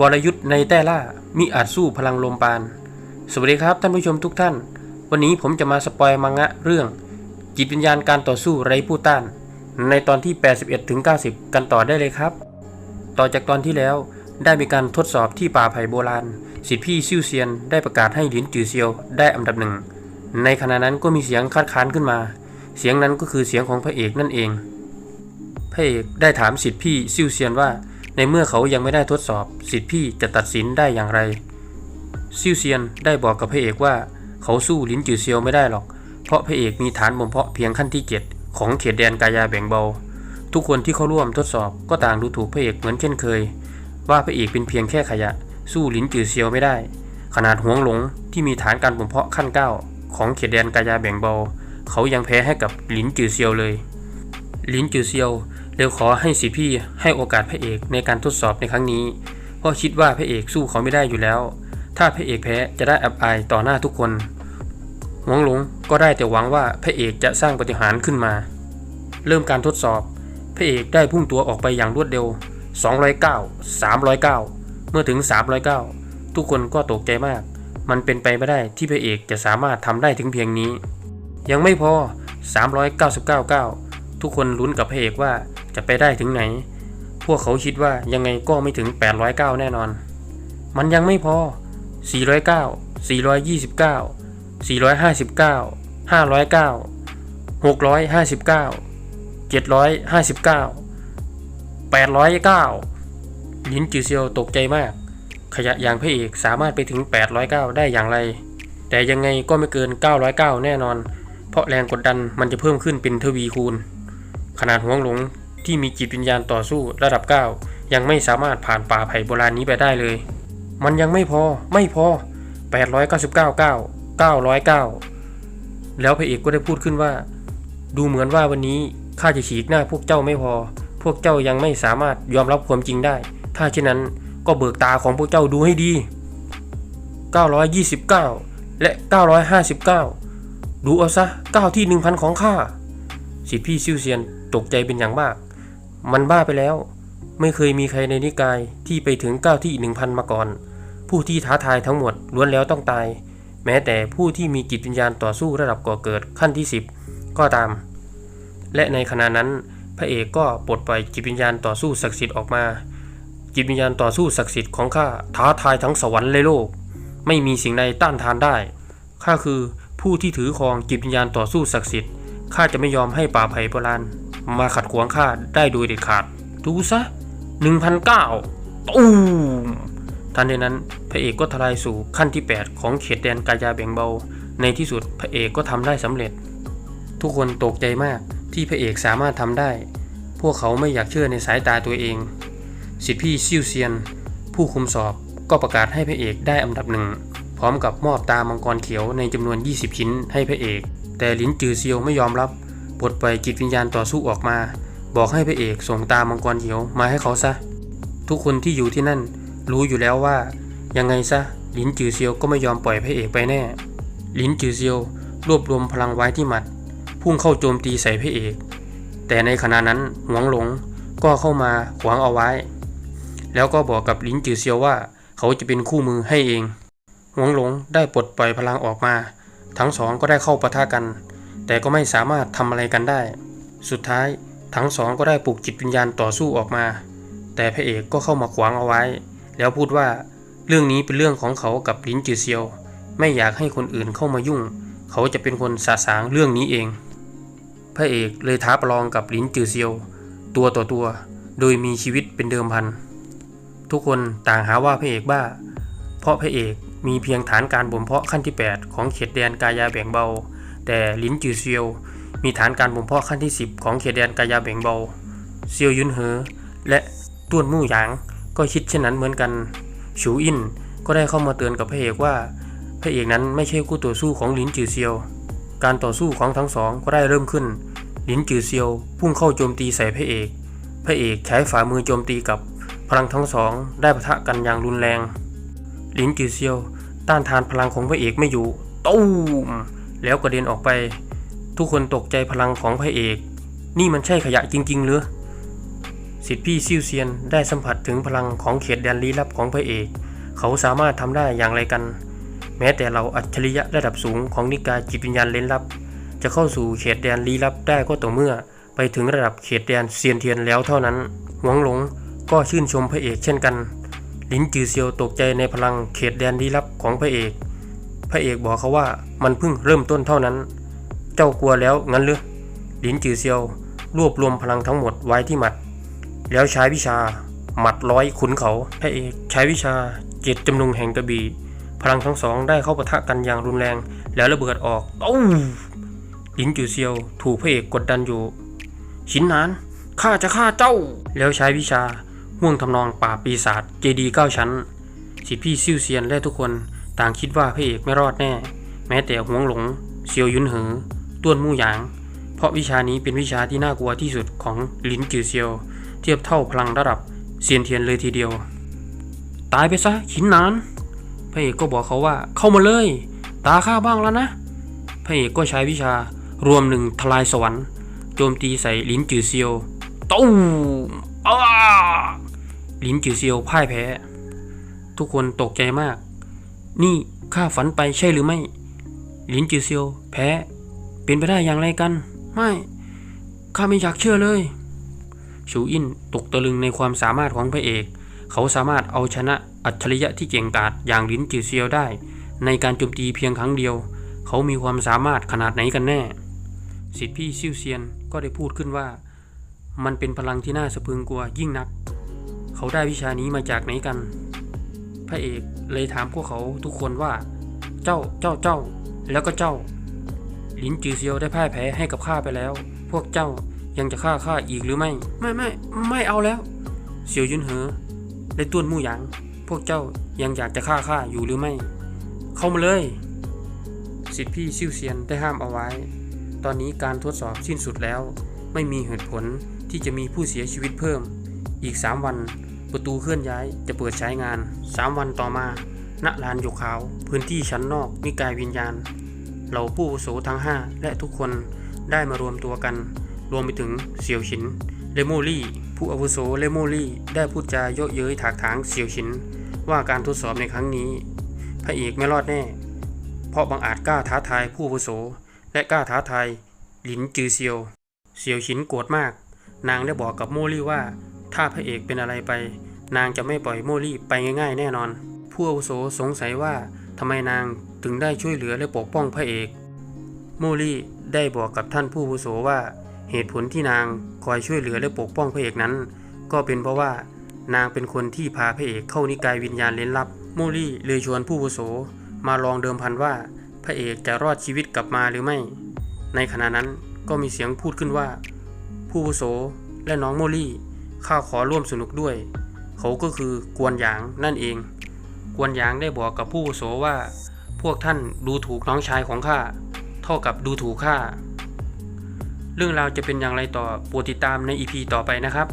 วรยุทธ์ในแต้ล่ามิอาจสู้พลังลมปาน สวัสดีครับท่านผู้ชมทุกท่าน วันนี้ผมจะมาสปอยมังงะเรื่อง จิตวิญญาณการต่อสู้ไร้ผู้ต้าน ในตอนที่ 81ถึง90 กันต่อได้เลยครับ ต่อจากตอนที่แล้วได้มีการทดสอบที่ป่าไผ่โบราณ สิทธิพี่ซิ่วเซียนได้ประกาศให้หลินจือเซียวได้อันดับหนึ่ง ในขณะนั้นก็มีเสียงคัดค้านขึ้นมา เสียงนั้นก็คือเสียงของพระเอกนั่นเอง พระเอกได้ถามสิทธิพี่ซิ่วเซียนว่า ในเมื่อเขายังไม่ได้ทดสอบ สิทธิพี่จะตัดสินได้อย่างไร ซิ่วเซียนได้บอกกับพระเอกว่า เขาสู้ลินจือเซียวไม่ได้หรอก เพราะพระเอกมีฐานบ่มเพาะเพียงขั้นที่ 7 ของเขตแดนกายาแบ่งเบา ทุกคนที่เข้าร่วมทดสอบก็ต่างดูถูกพระเอกเหมือนเช่นเคย ว่าพระเอกเป็นเพียงแค่ขยะ สู้ลินจือเซียวไม่ได้ ขนาดหวงหลงที่มีฐานการบ่มเพาะขั้น 9 ของเขตแดนกายาแบ่งเบา เขายังแพ้ให้กับลินจือเซียวเลยลินจือเซียว เร็วขอให้สิพี่ให้โอกาสพระเอกในการทดสอบในครั้งนี้ เพราะคิดว่าพระเอกสู้เขาไม่ได้อยู่แล้ว ถ้าพระเอกแพ้จะได้อับอายต่อหน้าทุกคนหวงหลงก็ได้แต่หวังว่าพระเอกจะสร้างปฏิหารย์ขึ้นมา เริ่มการทดสอบ พระเอกได้พุ่งตัวออกไปอย่างรวดเร็ว 209 309 เมื่อถึง 309 ทุกคนก็ตกใจมาก มันเป็นไปไม่ได้ที่พระเอกจะสามารถทำได้ถึงเพียงนี้ ยังไม่พอ 399ทุกคนลุ้นกับพระเอกว่า จะไปได้ถึงไหน พวกเขาคิดว่ายังไงก็ไม่ถึง 809 แน่นอน มันยังไม่พอ 409 429 459 509 659 759 809 ลินจือเซียวตกใจมาก ขยะอย่างพระเอกสามารถไปถึง 809 ได้อย่างไร แต่ยังไงก็ไม่เกิน 909 แน่นอน เพราะแรงกดดันมันจะเพิ่มขึ้นเป็นทวีคูณ ขนาดห่วงหลง ที่มีจิตวิญญาณต่อสู้ระดับ 9 ยังไม่สามารถผ่านป่าไผ่โบราณนี้ไปได้เลย มันยังไม่พอไม่พอ 899 9 909 แล้วพระเอกก็ได้พูดขึ้นว่า ดูเหมือนว่าวันนี้ข้าจะฉีกหน้าพวกเจ้าไม่พอ พวกเจ้ายังไม่สามารถยอมรับความจริงได้ ถ้าเช่นนั้นก็เบิกตาของพวกเจ้าดูให้ดี 929 และ 959 ดูเอาซะก้าวที่ 1000 ของข้าสิทธิพี่ซิวเซียนตกใจเป็นอย่างมาก มันบ้าไปแล้ว ไม่เคยมีใครในนิกายที่ไปถึงก้าวที่ 1000 มาก่อน ผู้ที่ท้าทายทั้งหมดล้วนแล้วต้องตาย แม้แต่ผู้ที่มีจิตวิญญาณต่อสู้ระดับก่อเกิดขั้นที่ 10 ก็ตาม และในขณะนั้น พระเอกก็ปลดปล่อยจิตวิญญาณต่อสู้ศักดิ์สิทธิ์ออกมา จิตวิญญาณต่อสู้ศักดิ์สิทธิ์ของข้าท้าทายทั้งสวรรค์และโลก ไม่มีสิ่งใดต้านทานได้ข้าคือผู้ที่ถือครองจิตวิญญาณต่อสู้ศักดิ์สิทธิ์ข้าจะไม่ยอมให้ป่าไผ่โบราณ มาขัดขวางข้าได้โดยเด็ดขาด ดูซะ1,009ตูมทันใดนั้นพระเอกก็ทลายสู่ขั้นที่ 8 ของเขตแดนกายาแบ่งเบา ในที่สุดพระเอกก็ทำได้สำเร็จ ทุกคนตกใจมากที่พระเอกสามารถทำได้ พวกเขาไม่อยากเชื่อในสายตาตัวเอง สิทธิพี่ซิ่วเซียน ผู้คุมสอบก็ประกาศให้พระเอกได้อันดับหนึ่งพร้อมกับมอบตามังกรเขียวในจำนวน 20 ชิ้นให้พระเอก แต่ลินจือเซียวไม่ยอมรับ ปลดปล่อยจิตวิญญาณต่อสู้ออกมา บอกให้พระเอกส่งตามังกรเขียวมาให้เขาซะ ทุกคนที่อยู่ที่นั่น รู้อยู่แล้วว่า ยังไงซะลินจือเซียวก็ไม่ยอมปล่อยพระเอกไปแน่ลินจือเซียวรวบรวมพลังไว้ที่หมัด พุ่งเข้าโจมตีใส่พระเอก แต่ในขณะนั้นหวงหลงก็เข้ามาขวางเอาไว้ แล้วก็บอกกับลินจือเซียวว่า เขาจะเป็นคู่มือให้เองหวงหลงได้ปลดปล่อยพลังออกมา ทั้งสองก็ได้เข้าปะทะกัน แต่ก็ไม่สามารถทำอะไรกันได้ สุดท้ายทั้งสองก็ได้ปลุกจิตวิญญาณต่อสู้ออกมา แต่พระเอกก็เข้ามาขวางเอาไว้ แล้วพูดว่าเรื่องนี้เป็นเรื่องของเขากับลินจือเซียว ไม่อยากให้คนอื่นเข้ามายุ่ง เขาจะเป็นคนสาสางเรื่องนี้เอง พระเอกเลยท้าประลองกับลินจือเซียว ตัวต่อตัว โดยมีชีวิตเป็นเดิมพัน ทุกคนต่างหาว่าพระเอกบ้า เพราะพระเอกมีเพียงฐานการบ่มเพาะขั้นที่ 8 ของเขตแดนกายาแบ่งเบา แต่ลินจือเซียว มีฐานการบ่มเพาะขั้นที่ 10 ของเขตแดนกายาแบ่งเบาเซียวยุนเหอ และต้วนมู่หยางก็คิดเช่นนั้นเหมือนกันฉูอินก็ได้เข้ามาเตือนกับพระเอกว่า พระเอกนั้นไม่ใช่คู่ต่อสู้ของลินจือเซียว การต่อสู้ของทั้งสองก็ได้เริ่มขึ้นลินจือเซียวพุ่งเข้าโจมตีใส่พระเอก พระเอกใช้ฝ่ามือโจมตีกับพลังทั้งสองได้ปะทะกันอย่างรุนแรงลินจือเซียว ต้านทานพลังของพระเอกไม่อยู่ ตู้ม แล้วกระเด็นออกไป ทุกคนตกใจพลังของพระเอก นี่มันใช่ขยะจริง ๆ หรือสิทธิพี่ซิ่วเซียนได้สัมผัสถึงพลังของเขตแดนลี้ลับของพระเอก เขาสามารถทำได้อย่างไรกัน แม้แต่เราอัจฉริยะระดับสูงของนิกายจิตวิญญาณเล้นลับ จะเข้าสู่เขตแดนลี้ลับได้ก็ต่อเมื่อ ไปถึงระดับเขตแดนเซียนเทียนแล้วเท่านั้น หวงหลงก็ชื่นชมพระเอกเช่นกัน ลินจือเซียวตกใจในพลังเขตแดนลี้ลับของพระเอก พระเอกบอกเขาว่ามันเพิ่งเริ่มต้นเท่านั้น เจ้ากลัวแล้วงั้นหรือหลินจือเซียว รวบรวมพลังทั้งหมดไว้ที่หมัด แล้วใช้วิชา หมัดร้อยขุนเขา พระเอกใช้วิชาเจ็ดจำนงแห่งกระบี่พลังทั้งสองได้เข้าปะทะกันอย่างรุนแรง แล้วระเบิดออกตู้มลินจือเซียว ถูกพระเอกกดดันอยู่ ชินนานข้าจะฆ่าเจ้า แล้วใช้วิชาห่วงทำนองป่าปีศาจเจดีเก้าชั้น สิทธิพี่ซิ่วเซียนและทุกคน ต่างคิดว่าพระเอกไม่รอดแน่ แม้แต่หวงหลงเซียวยุนเหอต้วนมู่หยาง เพราะวิชานี้เป็นวิชาที่น่ากลัวที่สุดของลินจือเซียว เทียบเท่าพลังระดับเซียนเทียนเลยทีเดียว ตายไปซะขินนานพระเอกก็บอกเขาว่าเข้ามาเลย ตาข้าบ้างแล้วนะพระเอกก็ใช้วิชารวมหนึ่งทลายสวรรค์โจมตีใส่ลินจือเซียวตู้อ้าลินจือเซียวพ่ายแพ้ ทุกคนตกใจมาก นี่ข้าฝันไปใช่หรือไม่ลินจือเซียว แพ้ เป็นไปได้อย่างไรกัน ไม่ ข้าไม่อยากเชื่อเลย ชูอินตกตะลึงในความสามารถของพระเอก เขาสามารถเอาชนะอัจฉริยะที่เก่งกาจอย่างลินจือเซียวได้ ในการโจมตีเพียงครั้งเดียว เขามีความสามารถขนาดไหนกันแน่ สิทธิพี่ซิ่วเซียนก็ได้พูดขึ้นว่า มันเป็นพลังที่น่าสะพรึงกลัวยิ่งนัก เขาได้วิชานี้มาจากไหนกัน พระเอกเลยถามพวกเขาทุกคนว่า เจ้าเจ้าเจ้า แล้วก็เจ้าลินจือเซียวได้พ่ายแพ้ให้กับข้าไปแล้ว พวกเจ้ายังจะฆ่าข้าอีกหรือไม่ ไม่ไม่ไม่เอาแล้ว เซียวยุนเหอและต้วนมู่หยาง พวกเจ้ายังอยากจะฆ่าข้าอยู่หรือไม่ เข้ามาเลย สิทธิพี่ซิ่วเซียนได้ห้ามเอาไว้ ตอนนี้การทดสอบสิ้นสุดแล้ว ไม่มีเหตุผลที่จะมีผู้เสียชีวิตเพิ่ม อีก 3 วัน ประตูเคลื่อนย้ายจะเปิดใช้งาน 3 วันต่อมา ณ ลานหยกขาว พื้นที่ชั้นนอกนิกายวิญญาณ เหล่าผู้อาวุโสทั้ง 5 และทุกคนได้มารวมตัวกัน รวมไปถึงเสี่ยวฉิน เลโมลี่ ผู้อาวุโสเลโมลี่ ได้พูดจาเยาะเย้ยถากถางเสี่ยวฉิน ว่าการทดสอบในครั้งนี้ พระเอกไม่รอดแน่ เพราะบางอาจกล้าท้าทายผู้อาวุโส และกล้าท้าทายหลินจือเซียว เสี่ยวฉินโกรธมาก นางได้บอกกับโมลี่ว่าถ้าพระเอกเป็นอะไรไป นางจะไม่ปล่อยโมลี่ไปง่ายๆ แน่นอน ผู้อาวุโสสงสัยว่าทำไมนางถึงได้ช่วยเหลือและปกป้องพระเอก โมลี่ได้บอกกับท่านผู้อาวุโสว่า เหตุผลที่นางคอยช่วยเหลือและปกป้องพระเอกนั้น ก็เป็นเพราะว่านางเป็นคนที่พาพระเอกเข้านิกายวิญญาณเล้นลับ โมลี่เลยชวนผู้อาวุโสมาลองเดิมพันว่า พระเอกจะรอดชีวิตกลับมาหรือไม่ ในขณะนั้นก็มีเสียงพูดขึ้นว่า ผู้อาวุโสและน้องโมลี่ข้าขอร่วมสนุกด้วย เขาก็คือกวนหยางนั่นเอง กวนหยางได้บอกกับผู้วุโสว่า พวกท่านดูถูกน้องชายของข้า เท่ากับดูถูกข้า เรื่องราวจะเป็นอย่างไรต่อโปรดติดตามในอีพีต่อไปนะครับ